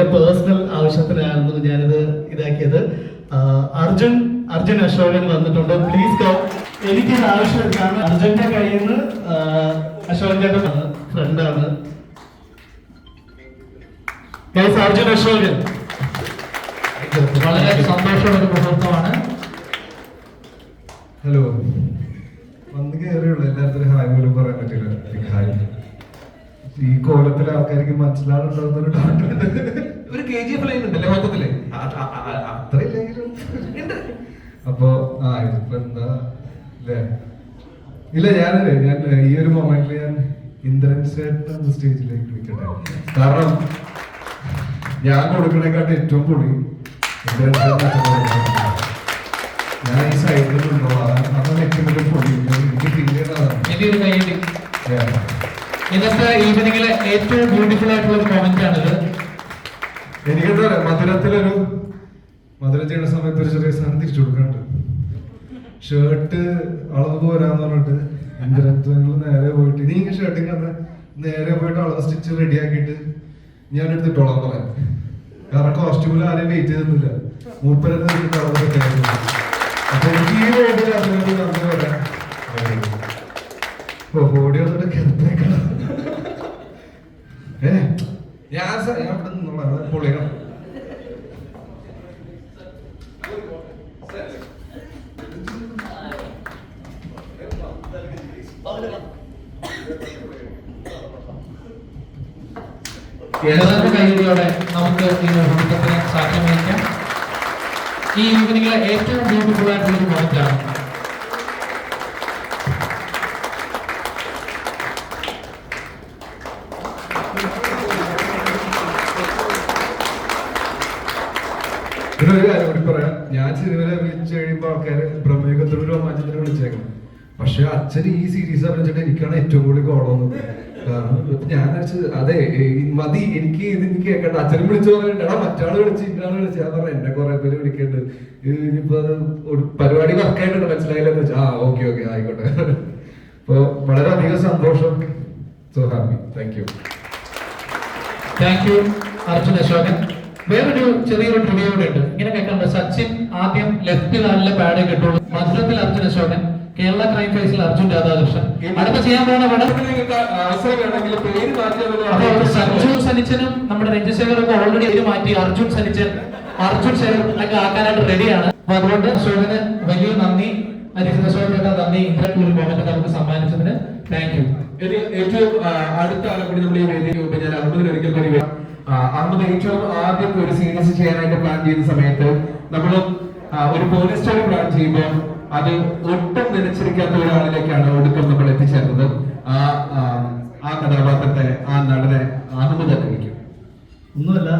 Personal ആവശ്യത്തിനായിരുന്നു ഞാനിത് ഇതാക്കിയത്. അർജുൻ അർജുൻ അശോകൻ വന്നിട്ടുണ്ട്. Please come എനിക്ക് ആവശ്യമില്ല. കാരണം അർജുന്റെ കയ്യിൽ നിന്ന് അശോകൻ ചേട്ടൻ ഫ്രണ്ടാണ് അർജുൻ അശോകൻ. വളരെ സന്തോഷമുള്ള ഒരു മുഹൂർത്തമാണ്. ഹലോ വന്ന് കയറിയുള്ളൂ. എല്ലായിടത്തും ഹായ് പോലും പറയാൻ പറ്റില്ല. ഹായ്. ഈ കോലത്തിലെ ആൾക്കാർക്ക് മനസ്സിലാകുന്നുണ്ടാവുന്ന ഡോക്ടർ ഒരു കെ ജി എഫ് ലൈൻ ഉണ്ടല്ലേ മൊത്തത്തിൽ? അ- അ- അ- അത്ര ഇല്ലെങ്കിലും ഉണ്ട്. അപ്പൊ ആ ഇതിപ്പോ എന്താ അല്ലേ ഇല്ല ഞാനല്ലേ ഞാൻ ഈ ഒരു മൊമെന്റിൽ ഞാൻ ഇന്ദ്രൻ ചേട്ടൻ സ്റ്റേജിലേക്ക് വിളിക്കട്ടെ. കാരണം ഞാൻ കൊടുക്കണേക്കാട്ട് ഏറ്റവും കൂടി ഇന്ദ്രൻ ചേട്ടൻ ഇന്നത്തെ ഈവനിങ്ങിലെ ഏറ്റവും ബ്യൂട്ടിഫുൾ ആയിട്ടുള്ള ഒരു മൊമെന്റ് ആണിത്. എനിക്കെന്താ പറയാ മധുരത്തിലൊരു മധുരം ചെയ്യുന്ന സമയത്ത് ഒരു ചെറിയ സാധനം തിരിച്ചു കൊടുക്കാനുണ്ട്. ഷർട്ട് അളവ് പോരാന്ന് പറഞ്ഞിട്ട് ഇന്ദ്രത്വങ്ങൾ നേരെ പോയിട്ട് ഇനി ഷർട്ട് ഇങ്ങനെ നേരെ പോയിട്ട് അളവ് സ്റ്റിച്ച് റെഡിയാക്കിയിട്ട് ഞാൻ എടുത്തിട്ടോളാം പറയാം. കാരണം കോസ്റ്റ്യൂമിൽ ആരെയും വെയിറ്റ് ചെയ്തിട്ടില്ല എടുത്തിട്ട് അളവ് സെറ്റ് ഞാൻ സ- ഞാൻ ഇവിടെ നിന്നോളാം. അത് പൊളിയണം. നമുക്ക് സാക്ഷ്യം വഹിക്കാം. ഈ ഈവനിങ്ങിലെ ഏറ്റവും ബ്യൂട്ടിഫുൾ ആയിട്ടുള്ള ഒരു മൊമെന്റ് ആണ്. പിന്നെ ഒരു കാര്യം കൂടി പറയാം. ഞാൻ സിനിമയിൽ വിളിച്ചു കഴിയുമ്പോൾ ആൾക്കാർ ബ്രഹ്മയുഗത്തിനും രോമാഞ്ചത്തിനും വിളിച്ചേക്കണം പക്ഷെ അച്ഛൻ ഈ സീരീസ് അഭിനയിച്ചിട്ട് എനിക്കാണ് ഏറ്റവും കൂടുതൽ കോളൊന്നത് കാരണം ഞാൻ അതെ മതി എനിക്ക് ഇത് എനിക്ക് കേൾക്കണ്ട. അച്ഛനും വിളിച്ചു പറഞ്ഞിട്ടാ മറ്റാൾ വിളിച്ച് ഇന്നാൾ വിളിച്ച്. ഞാൻ പറഞ്ഞു എന്നെ കുറെ പേര് വിളിക്കേണ്ടത് ഇനിയിപ്പോ പരിപാടി വർക്കായിട്ടുണ്ട് മനസ്സിലായില്ലെന്ന് വെച്ചാൽ ആ ഓക്കെ ഓക്കെ ആയിക്കോട്ടെ. അപ്പൊ വളരെയധികം സന്തോഷം. So happy thank you thank you Arjun Ashokan. വേറൊരു ചെറിയൊരു ട്രിവിയ കൂടെ ഉണ്ട്. ഇങ്ങനെ കേൾക്കാറുണ്ട് സച്ചിൻ ആദ്യം ലെഫ്റ്റ് കാലിലെ പാഡ് കിട്ടുള്ളൂ മധുരത്തിൽ അർജുൻ അശോകൻ കേരള ക്രൈം ഫേസിൽ അർജുൻ രാധാകൃഷ്ണൻ. അടുത്ത ചെയ്യാൻ പോകുന്ന പടം? സഞ്ജു സനിച്ചനും നമ്മുടെ രഞ്ജശേഖരൊക്കെ ഓൾറെഡി പേര് മാറ്റി. അർജുൻ സനിച്ചൻ അർജുൻ ശേഖരനൊക്കെ ആക്കാനായിട്ട് റെഡിയാണ് അപ്പൊ അതുകൊണ്ട് അശോകന് വലിയ നന്ദി. ഹരിഹര അശോകൻ നന്ദി. ഒരു മൊമെന്റ് നമുക്ക് സമ്മാനിച്ചതിന്. താങ്ക് യു ഇനി ഏറ്റവും അടുത്ത ആളെ കൂടി നമ്മൾ ഈ വേദിയിൽ മുമ്പ് ഞാൻ ഒരിക്കൽ കൂടി അഹമ്മദ് ഏറ്റവും ആദ്യം ഒരു സീരീസ് ചെയ്യാനായിട്ട് പ്ലാൻ ചെയ്ത സമയത്ത് നമ്മൾ ഒരു പോലീസ് സ്റ്റോറി പ്ലാൻ ചെയ്യുമ്പോൾ അത് ഒട്ടും നനച്ചിരിക്കാത്ത ഒരാളിലേക്കാണ് ഒടുക്കം നമ്മൾ എത്തിച്ചേർന്നത്. ആ ആ, കഥാപാത്രത്തെ ആ നടനെ അഹമ്മദ് അറിയിക്കും ഒന്നുമല്ല